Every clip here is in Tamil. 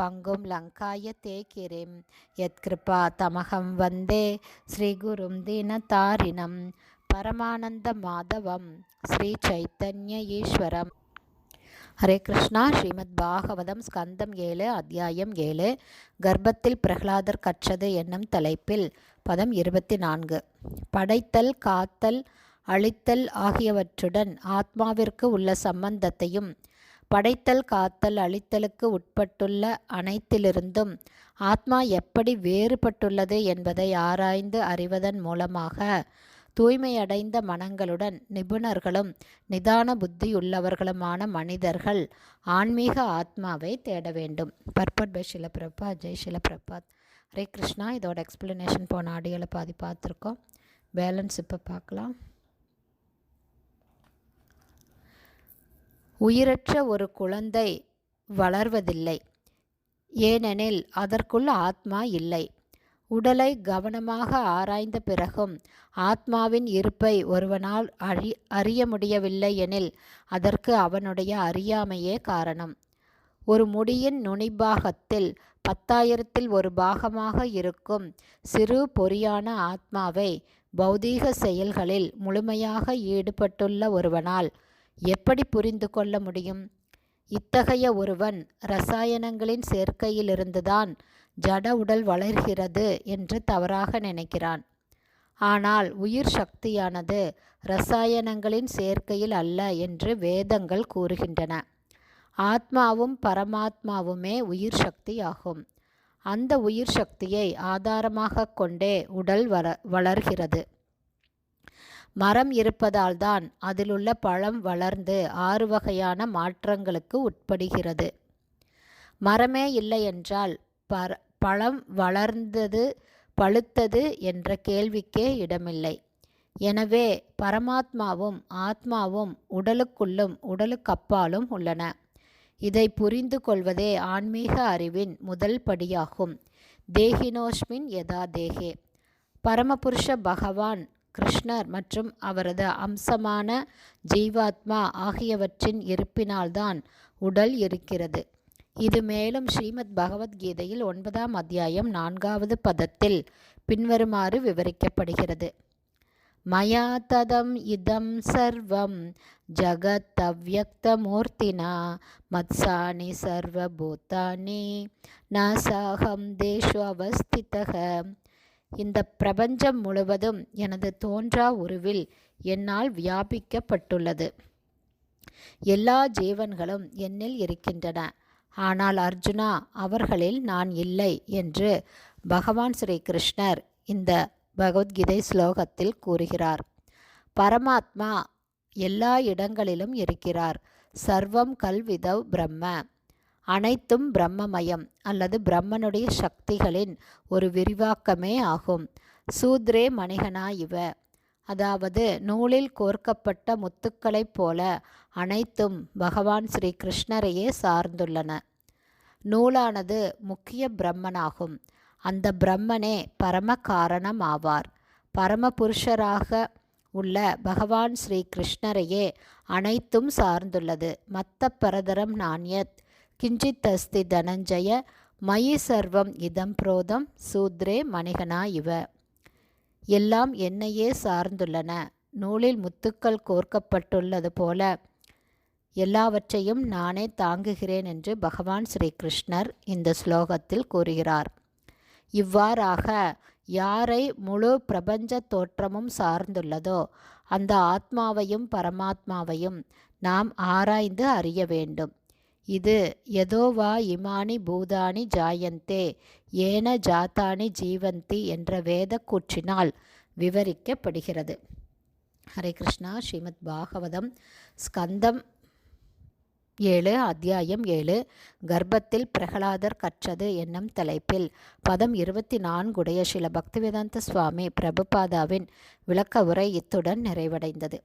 பங்கும் லங்காய கிரிம் யத்கிருபா தமகம் வந்தே ஸ்ரீகுரும் தீனதாரிணம் பரமானந்த மாதவம் ஸ்ரீ சைத்தன்ய ஈஸ்வரம். ஹரே கிருஷ்ணா. ஸ்ரீமத் பாகவதம் ஸ்கந்தம் ஏழு அத்தியாயம் ஏழு. கர்ப்பத்தில் பிரகலாதர் கற்றது என்னும் தலைப்பில் பதம் இருபத்தி நான்கு படைத்தல் காத்தல் அழித்தல் ஆகியவற்றுடன் ஆத்மாவிற்கு உள்ள சம்பந்தத்தையும் படைத்தல் காத்தல் அழித்தலுக்கு உட்பட்டுள்ள அனைத்திலிருந்தும் ஆத்மா எப்படி வேறுபட்டுள்ளது என்பதை ஆராய்ந்து அறிவதன் மூலமாக தூய்மையடைந்த மனங்களுடன் நிபுணர்களும் நிதான புத்தியுள்ளவர்களுமான மனிதர்கள் ஆன்மீக ஆத்மாவை தேட வேண்டும். பர்பட் பை ஷிலபிரபா. ஜெய் ஷிலபிரபாத். ஹரே கிருஷ்ணா. இதோட எக்ஸ்பிளனேஷன் போன ஆடியோவில் பாதி பார்த்துருக்கோம். பேலன்ஸ் இப்போ பார்க்கலாம். உயிரற்ற ஒரு குழந்தை வளர்வதில்லை. ஏனெனில் அதற்குள் ஆத்மா இல்லை. உடலை கவனமாக ஆராய்ந்த பிறகும் ஆத்மாவின் இருப்பை ஒருவனால் அறி அறிய முடியவில்லை எனில் அதற்கு அவனுடைய அறியாமையே காரணம். ஒரு முடியின் நுனிபாகத்தில் பத்தாயிரத்தில் ஒரு பாகமாக இருக்கும் சிறு பொறியான ஆத்மாவை பௌதீக செயல்களில் முழுமையாக ஈடுபட்டுள்ள ஒருவனால் எப்படி புரிந்து கொள்ள முடியும்? இத்தகைய ஒருவன் ரசாயனங்களின் சேர்க்கையிலிருந்துதான் ஜட உடல் வளர்கிறது என்று தவறாக நினைக்கிறான். ஆனால் உயிர் சக்தியானது ரசாயனங்களின் சேர்க்கையில் அல்ல என்று வேதங்கள் கூறுகின்றன. ஆத்மாவும் பரமாத்மாவுமே உயிர் சக்தி ஆகும் அந்த உயிர் சக்தியை ஆதாரமாக கொண்டே உடல் வள வளர்கிறது. மரம் இருப்பதால்தான் அதிலுள்ள பழம் வளர்ந்து ஆறு வகையான மாற்றங்களுக்கு உட்படுகிறது. மரமே இல்லை என்றால் பர பழம் வளர்ந்தது பழுத்தது என்ற கேள்விக்கே இடமில்லை. எனவே பரமாத்மாவும் ஆத்மாவும் உடலுக்குள்ளும் உடலுக்கப்பாலும் உள்ளன. இதை புரிந்து கொள்வதே ஆன்மீக அறிவின் முதல் படியாகும். தேகினோஷ்மின் யதா தேகே பரமபுருஷ பகவான் கிருஷ்ணர் மற்றும் அவரது அம்சமான ஜீவாத்மா ஆகியவற்றின் இருப்பினால்தான் உடல் இருக்கிறது. இது மேலும் ஸ்ரீமத் பகவத்கீதையில் ஒன்பதாம் அத்தியாயம் நான்காவது பதத்தில் பின்வருமாறு விவரிக்கப்படுகிறது. மயா ததம் இதம் சர்வம் ஜகத் அவ்வக்தமூர்த்தினா மத்சானி சர்வபூத்தானி நாசாகம் தேஷு அவஸ்திதக. இந்த பிரபஞ்சம் முழுவதும் எனது தோன்றா உருவில் என்னால் வியாபிக்கப்பட்டுள்ளது. எல்லா ஜீவன்களும் என்னில் இருக்கின்றன. ஆனால் அர்ஜுனா அவர்களில் நான் இல்லை என்று பகவான் ஸ்ரீ கிருஷ்ணர் இந்த பகவத்கீதை ஸ்லோகத்தில் கூறுகிறார். பரமாத்மா எல்லா இடங்களிலும் இருக்கிறார். சர்வம் கல்விதவ் பிரம்ம. அனைத்தும் பிரம்மமயம் அல்லது பிரம்மனுடைய சக்திகளின் ஒரு விரிவாக்கமே ஆகும். சூத்ரே மணிகனா இவ. அதாவது நூலில் கோர்க்கப்பட்ட முத்துக்களைப் போல அனைத்தும் பகவான் ஸ்ரீ கிருஷ்ணரையே சார்ந்துள்ளன. நூலானது முக்கிய பிரம்மனாகும். அந்த பிரம்மனே பரம காரணம் ஆவார் பரமபுருஷராக உள்ள பகவான் ஸ்ரீ கிருஷ்ணரையே அனைத்தும் சார்ந்துள்ளது. மத்த பரதரம் நாண்யத் கிஞ்சித் அஸ்தி தனஞ்சய மயி சர்வம் இதம் புரோதம் சூத்ரே மணிகனா இவ. எல்லாம் என்னையே சார்ந்துள்ளன. நூலில் முத்துக்கள் கோர்க்கப்பட்டுள்ளது போல. எல்லாவற்றையும் நானே தாங்குகிறேன் என்று பகவான் ஸ்ரீகிருஷ்ணர் இந்த ஸ்லோகத்தில் கூறுகிறார். இவ்வாறாக யாரை முழு பிரபஞ்ச தோற்றமும் சார்ந்துள்ளதோ அந்த ஆத்மாவையும் பரமாத்மாவையும் நாம் ஆராய்ந்து அறிய வேண்டும். இது எதோவா இமானி பூதானி ஜாயந்தே ஏன ஜாத்தானி ஜீவந்தி என்ற வேத கூற்றினால் விவரிக்கப்படுகிறது. ஹரே கிருஷ்ணா. ஸ்ரீமத் பாகவதம் ஸ்கந்தம் ஏழு அத்தியாயம் ஏழு. கர்ப்பத்தில் பிரகலாதர் கற்றது என்னும் தலைப்பில் பதம் இருபத்தி நான்குடைய சில பக்திவேதாந்த சுவாமி பிரபுபாதாவின் விளக்க உரை இத்துடன் நிறைவடைந்தது.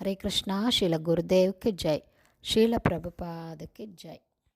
ஹரே கிருஷ்ணா. ஸ்ரீல குருதேவ்க்கு ஜெய். ஸ்ரீல பிரபுபாதுக்கு ஜெய்.